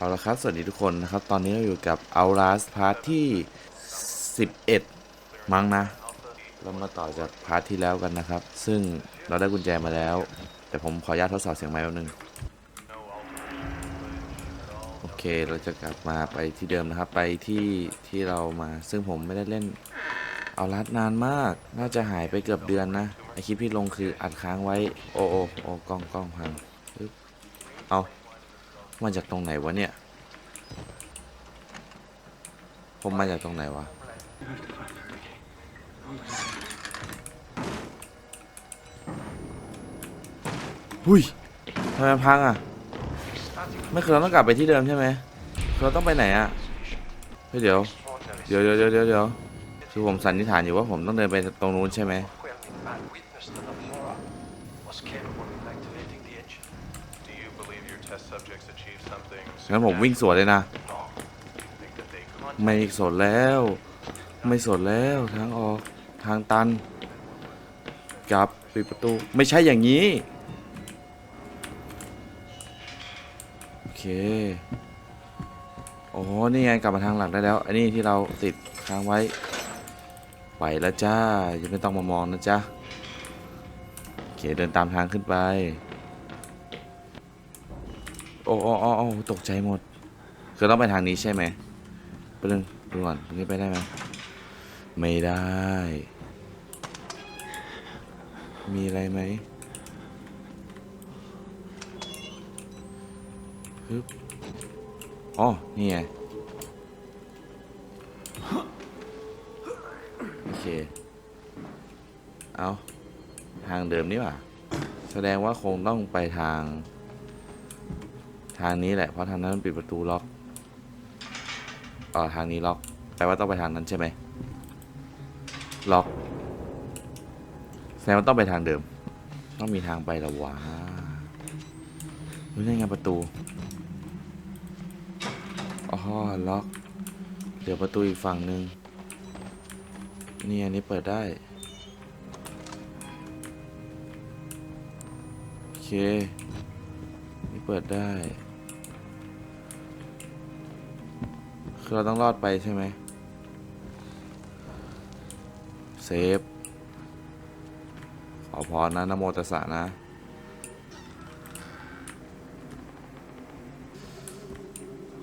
เอาละครับ สวัสดีทุกคนนะครับ ตอนนี้เราอยู่กับ Outlast พาร์ทที่ 11 มั้งนะ เรามาต่อจากพาร์ทที่แล้วกันนะครับ ซึ่งเราได้กุญแจมาแล้ว แต่ผมขออนุญาตทดสอบเสียงไมค์แป๊บนึง โอเค เราจะกลับมาไปที่เดิมนะครับ ไปที่ที่เรามา ซึ่งผมไม่ได้เล่นเอาลัดนานมาก น่าจะหายไปเกือบเดือนนะ ไอคลิปที่ลงคืออัดค้างไว้ โอ้โอ้โอ้กล้องกล้องพังเอา มาจากตรงไหนวะเนี่ย ผมมาจากตรงไหนวะ หุยทำไมพังอะ ไม่คือเราต้องกลับไปที่เดิมใช่ไหมเราต้องไปไหนอะ เฮ้ยเดี๋ยว เดี๋ยวเดี๋ยวเดี๋ยวเดี๋ยวเดี๋ยวคือผมสันนิษฐานอยู่ว่าผมต้องเดินไปตรงนู้นใช่ไหม งั้นผมวิ่งสวนเลยนะ ไม่สนแล้ว ไม่สนแล้วทางออกทางตันกลับปิดประตู ไม่ใช่อย่างนี้ โอเคโอ้นี่ไงกลับมาทางหลักได้แล้ว อันนี้ที่เราติดค้างไว้ ไปแล้วจ้ายังไม่ต้องมามองนะจ๊ะโอเคเดินตามทางขึ้นไป อ้โอ้โอ้โอ้ตกใจหมด คือต้องไปทางนี้ใช่ไหมไปเรื่องดูก่อนตรงนี้ไปได้ไหมไม่ได้ มีอะไรไหมฮึบอ๋อ นี่ไง โอเค เอา ทางเดิมนี่หว่า แสดงว่าคงต้องไปทาง ทางนี้แหละเพราะทางนั้นมันปิดประตูล็อกอ๋อทางนี้ล็อกแปลว่าต้องไปทางนั้นใช่ไหมล็อกแสดงว่าต้องไปทางเดิม ต้องมีทางไปและวะเฮ้ยนี่ไงประตูอ๋อล็อกเดี๋ยวประตูอีกฝั่งหนึ่งนี่อันนี้เปิดได้โอเคนี่เปิดได้ คือเราต้องรอดไปใช่ไหมเซฟ ขอพรนะนะโมตัสสะนะ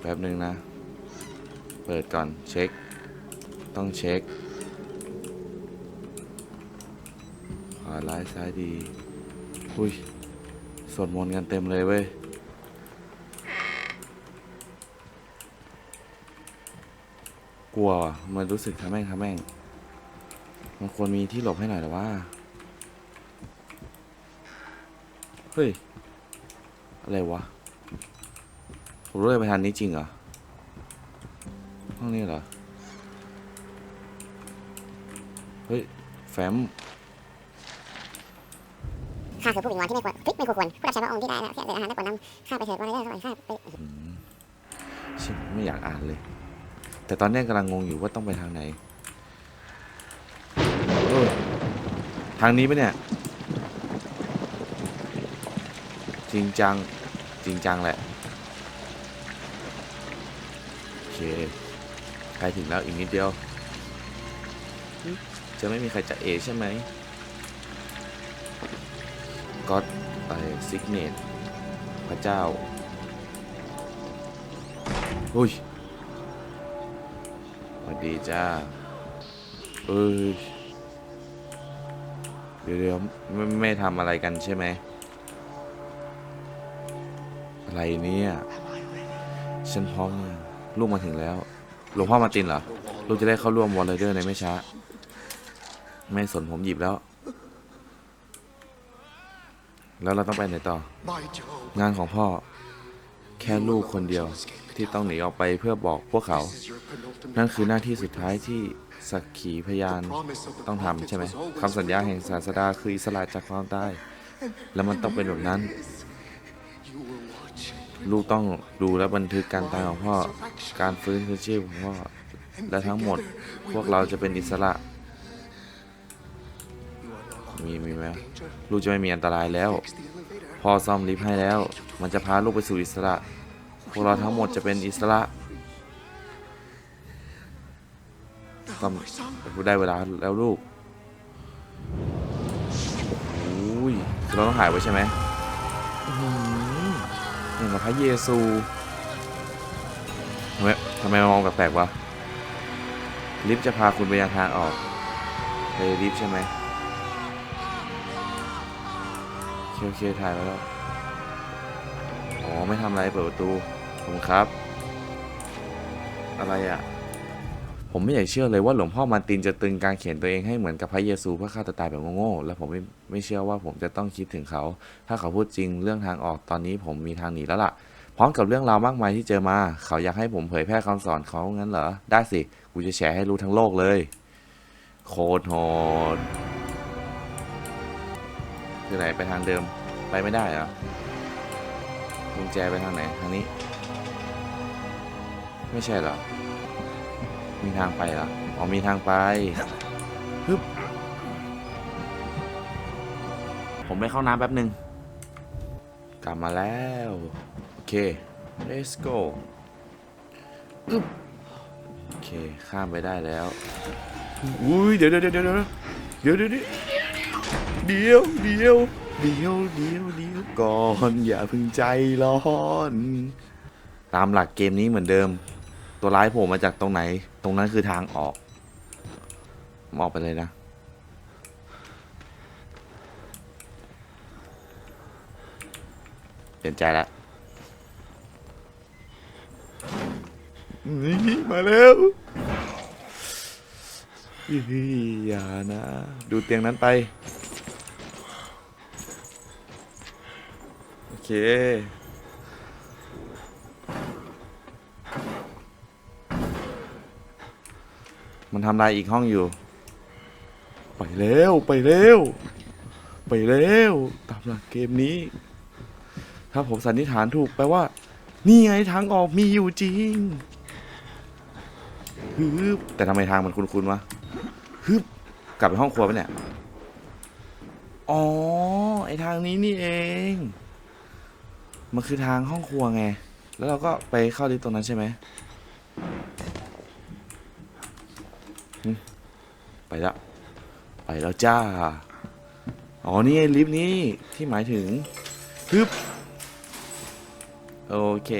แป๊บหนึ่งนะ เปิดก่อน เช็ค ต้องเช็คขวาร้ายซ้ายดี อุ้ยสวดมนต์กันเต็มเลยเว้ย กลัวว่ะมันรู้สึกทำแม่งทำแม่ง มันควรมีที่หลบให้หน่อยแต่ว่า เฮ้ย อะไรวะผมรู้เลยไปทางนี้จริงเหรอ ห้องนี้เหรอ เฮ้ย แฟ้มข้าคือผู้วิงวอนที่ไม่ควรพลิกไม่ควรผู้รับใช้พระองค์ที่ได้แล้วแค่เสด็จอาหารได้โปรดนำข้าไปเถิดวันนี้ได้เท่าไหร่ข้าไปชิบไม่อยากอ่านเลย แต่ตอนนี้กำลังงงอยู่ว่าต้องไปทางไหนทางนี้ปะเนี่ย จริงจัง จริงจังแหละ โอเคใกล้ถึงแล้วอีกนิดเดียว จะไม่มีใครจะเอใช่ไหมก็อดไอซิกเนตพระเจ้า อุ้ย สวัสดีจ้า เอ้ย เดี๋ยวเดี๋ยวไม่ไม่ทำอะไรกันใช่ไหม อะไรเนี่ย ฉันพร้อมเนี่ยลูกมาถึงแล้ว หลวงพ่อมาร์ตินเหรอ ลูกจะได้เข้าร่วมวอลเลเดอร์ในไม่ช้า ไม่สนผมหยิบแล้ว แล้วเราต้องไปไหนต่อ My Job, งานของพ่อ แค่ลูกคนเดียวที่ต้องหนีออกไปเพื่อบอกพวกเขา นั่นคือหน้าที่สุดท้ายที่สักขีพยานต้องทำใช่ไหมคำสัญญาแห่งศาสดาคืออิสระจากความตาย แล้วมันต้องเป็นแบบนั้น ลูกต้องดูและบันทึกการตายของพ่อ การฟื้นคืนชีพของพ่อ และทั้งหมดพวกเราจะเป็นอิสระ มีมีไหมลูกจะไม่มีอันตรายแล้ว พ่อซ่อมลิฟต์ให้แล้ว มันจะพาลูกไปสู่อิสระ พวกเราทั้งหมดจะเป็นอิสระ Thou, ต้อง my son. ได้เวลาแล้วลูกโอ้ยเราต้องหายไว้ใช่ไหมหนี่มาพระเยซูทำไมทำไมมองแปลกๆวะลิฟต์จะพาคุณไปยังทางออกไปลิฟต์ใช่ไหม เคโอเคถ่ายไว้แล้ว อ๋อ ไม่ทำอะไรเปิดประตูขอบคุณครับ อะไรอะ ผมไม่อยากเชื่อเลยว่าหลวงพ่อมารตินจะตึงการเขียนตัวเองให้เหมือนกับพระเยซูเพื่อฆ่าตัวตายแบบโง่ๆและผมไม่ไม่เชื่อว่าผมจะต้องคิดถึงเขา ถ้าเขาพูดจริงเรื่องทางออกตอนนี้ผมมีทางหนีแล้วล่ะ พร้อมกับเรื่องราวมากมายที่เจอมา เขาอยากให้ผมเผยแพร่คำสอนเขางั้นเหรอ ได้สิ กูจะแชร์ให้รู้ทั้งโลกเลย โคตรโหด คือไหนไปทางเดิมไปไม่ได้เหรอกุญแจไปทางไหนทางนี้ ไม่ใช่เหรอ มีทางไปเหรออ๋อมีทางไปฮึบผมไปเข้าน้ำแป๊บหนึ่งกลับมาแล้ว โอเค let's go อึ๊บโอเค ข้ามไปได้แล้ว อุ้ย เดี๋ยวเดี๋ยวเดี๋ยวเดี๋ยวเดี๋ยวเดี๋ยว เดียวเดียวเดียวเดียวเดียวก่อนอย่าพึ่งใจร้อน ตามหลักเกมนี้เหมือนเดิม ตัวร้ายโผล่มาจากตรงไหน ตรงนั้นคือทางออกออกไปเลยนะเปลี่ยนใจแล้วนี่มาแล้วอีอย่านะ ดูเตียงนั้นไป โอ เค มันทำลายอีกห้องอยู่ ไปเร็ว ไปเร็ว ไปเร็ว ตามหลักเกมนี้ ถ้าผมสันนิษฐานถูกแปลว่า นี่ไงทางออกมีอยู่จริงฮึบแต่ทำไมทางมันคุ้นๆวะฮึบกลับไปห้องครัวไปเนี่ย อ๋อ ไอทางนี้นี่เอง มันคือทางห้องครัวไง แล้วเราก็ไปเข้าลิฟต์ตรงนั้นใช่ไหมไปแล้ว ไปแล้วจ้า อ๋อ นี่ไงลิฟต์นี้ที่หมายถึงฮึบโอเค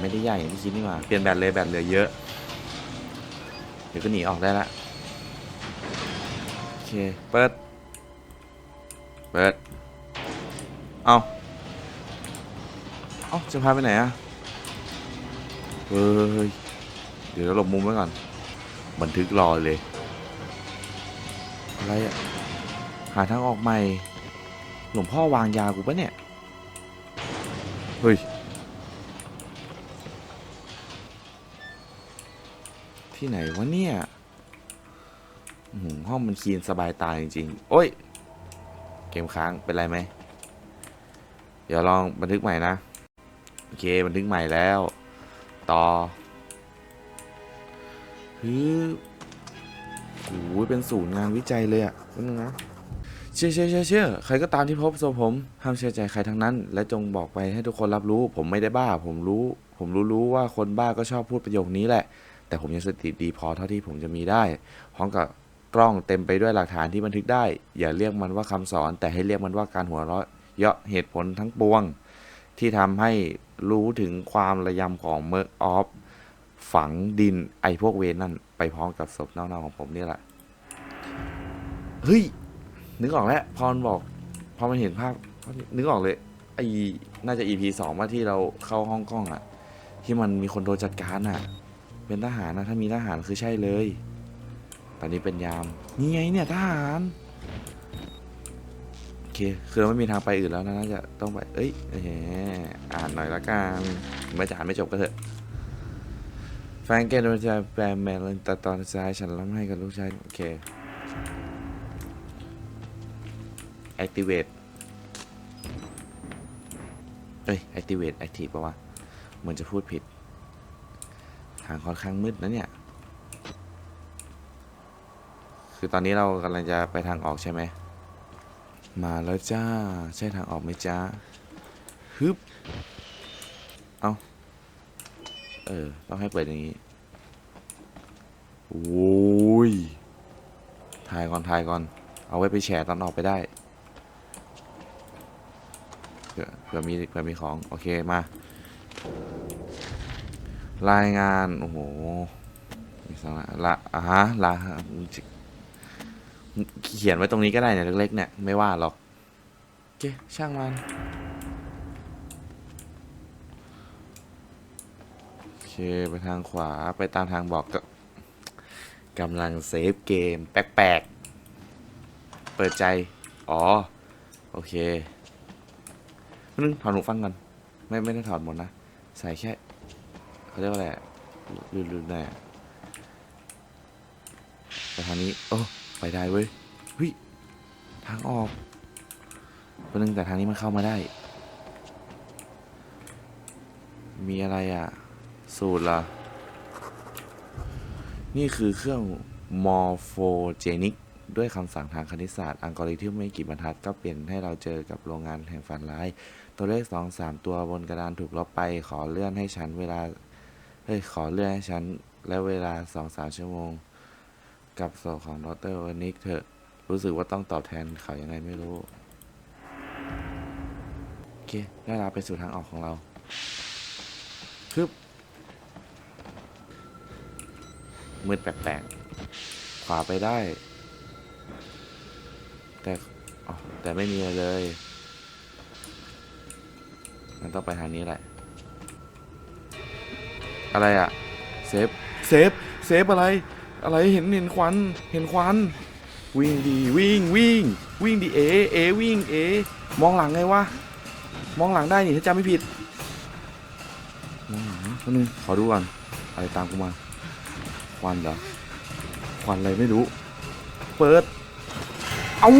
ไม่ได้ใหญ่อย่างที่คิดนี่หว่าเปลี่ยนแบตเลยแบตเหลือเยอะ เดี๋ยวก็หนีออกได้ละ โอเค เปิด เปิด เอาเอาจะพาไปไหนอะเฮ้ย เดี๋ยวเราหลบมุมไว้ก่อน บันทึกรอเลย อะไรอะหาทางออกใหม่ หลวงพ่อวางยากูปะเนี่ย เฮ้ย ที่ไหนวะเนี่ยห้องมันคีนสบายตาจริงๆ โอ้ย เกมค้างเป็นไรไหม เดี๋ยวลองบันทึกใหม่นะ โอเค บันทึกใหม่แล้ว ต่อฮึโอ้ยเป็นศูนย์งานวิจัยเลยอะแป๊บนึงนะเชื่อเชื่อเชื่อเชื่อใครก็ตามที่พบศพผมห้ามเชื่อใจใครทั้งนั้น และจงบอกไปให้ทุกคนรับรู้ ผมไม่ได้บ้า ผมรู้ ผมรู้รู้ว่าคนบ้าก็ชอบพูดประโยคนี้แหละ แต่ผมยังสติดีพอเท่าที่ผมจะมีได้ พร้อมกับกล้องเต็มไปด้วยหลักฐานที่บันทึกได้ อย่าเรียกมันว่าคำสอน แต่ให้เรียกมันว่าการหัวเราะ เยาะเหตุผลทั้งปวง ที่ทำให้รู้ถึงความระยำของเมอร์ออฟฝังดินไอพวกเวนนั่น ไปพร้อมกับศพเน่าๆของผมนี่แหละ เฮ้ย นึกออกแล้วพอมันบอก พอมันเห็นภาพ นึกออกเลย ไอน่าจะ EP สองว่าที่เราเข้าห้องกล้องอะที่มันมีคนโดนจัดการอะเป็นทหารนะ ถ้ามีทหารคือใช่เลย ตอนนี้เป็นยาม นี่ไงเนี่ยทหาร เค คือเราไม่มีทางไปอื่นแล้วนะน่าจะต้องไป เอ้ยแหมอ่านหน่อยละกันถึงแม้จะอ่านไม่จบก็เถอะ แฟนแกโดนใจแปลแมนแต่ตอนซ้ายฉันรับให้กับลูกชาย โอเค activate เอ้ย activate active ป่าวะเหมือนจะพูดผิด ทางค่อนข้างมืดนะเนี่ย คือตอนนี้เรากำลังจะไปทางออกใช่ไหม มาแล้วจ้า ใช่ทางออกไหมจ้าฮึบ เอาเออ ต้องให้เปิดอย่างนี้ โอ้ย ถ่ายก่อน ถ่ายก่อน เอาไว้ไปแชร์ตอนออกไปได้ เผื่อเผื่อมีเผื่อมีของ โอเค มา รายงาน โอ้โหมีสาระละอะฮะละ เขียนไว้ตรงนี้ก็ได้เนี่ยเล็กๆเนี่ยไม่ว่าหรอกโอเคช่างมันโอเคไปทางขวาไปตามทางบอกก็กำลังเซฟเกมแปลกๆ เปิดใจ อ๋อ โอเคนึงถอดหูฟังกันไม่ไม่ได้ถอดหมดนะ ใส่แค่เขาเรียกว่าอะไรลืมๆแน่ไปทางนี้ โอ้ ไปได้เว้ยเฮ้ยทางออกเพนึงแต่ทางนี้มันเข้ามาได้ มีอะไรอะ สูตรเหรอนี่คือเครื่องมอร์โฟเจนิกด้วยคำสั่งทางคณิตศาสตร์อัลกอริทึมไม่กี่บรรทัดก็เปลี่ยนให้เราเจอกับโรงงานแห่งฝันร้าย ตัวเลขสองสามตัวบนกระดานถูกลบไป ขอเลื่อนให้ฉันเวลา เฮ้ย ขอเลื่อนให้ฉันและเวลาสองสามชั่วโมง กับศพของดรวนิกเถอะ รู้สึกว่าต้องตอบแทนเขายังไงไม่รู้ โอเค ได้ลาไปสู่ทางออกของเราคึบมืดแปลกๆ ขวาไปได้ แต่แต่ไม่มีอะไรเลย มันต้องไปทางนี้แหละ อะไรอะเซฟ เซฟ เซฟอะไร อะไรเห็นเห็นควันเห็นควันวิ่งดีวิ่งวิ่งวิ่งดีเอเอวิ่งเอมองหลังไงวะมองหลังได้นี่ถ้าจำไม่ผิดมองหลังคนนึงขอดูก่อนอะไรตามกูมาควันเหรอควันอะไรไม่รู้ เปิด เอา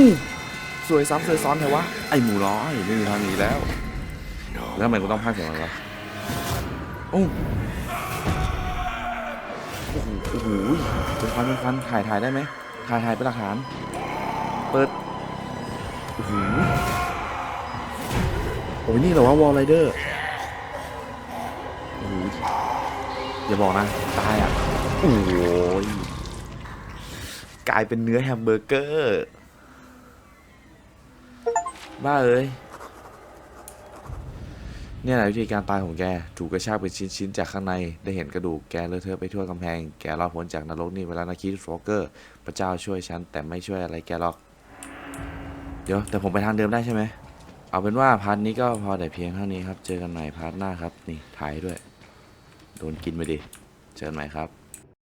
สวยซ้ำสวยซ้อนเถอะวะไอหมูน้อยไม่มีทางหนีแล้ว แล้วทำไมกูต้องพากเสียงมันวะโอ้ อ้โหโอ้โหเป็นควันเป็นควันถ่ายถ่ายได้ไหมถ่ายถ่ายเป็นหลักฐาน เปิดโอ้โหโอ้ยนี่เหรอวะวอลไรเดอร์โอ้โหอย่าบอกนะ ตายอะ โอ้ยกลายเป็นเนื้อแฮมเบอร์เกอร์ บ้าเอ้ย เนี่ยแหละวิธีการตายของแก ถูกกระชากเป็นชิ้นๆจากข้างใน ได้เห็นกระดูกแกเลอะเทอะไปทั่วกำแพง แกรอดพ้นจากนรกนี่เวลานาคิดฟอกเกอร์ พระเจ้าช่วยฉัน แต่ไม่ช่วยอะไรแกหรอก เดี๋ยว แต่ผมไปทางเดิมได้ใช่ไหม เอาเป็นว่าพาร์ทนี้ก็พอแต่เพียงเท่านี้ครับ เจอกันใหม่พาร์ทหน้าครับ นี่ถ่ายด้วย โดนกินไปดิ เจอกันใหม่ครับ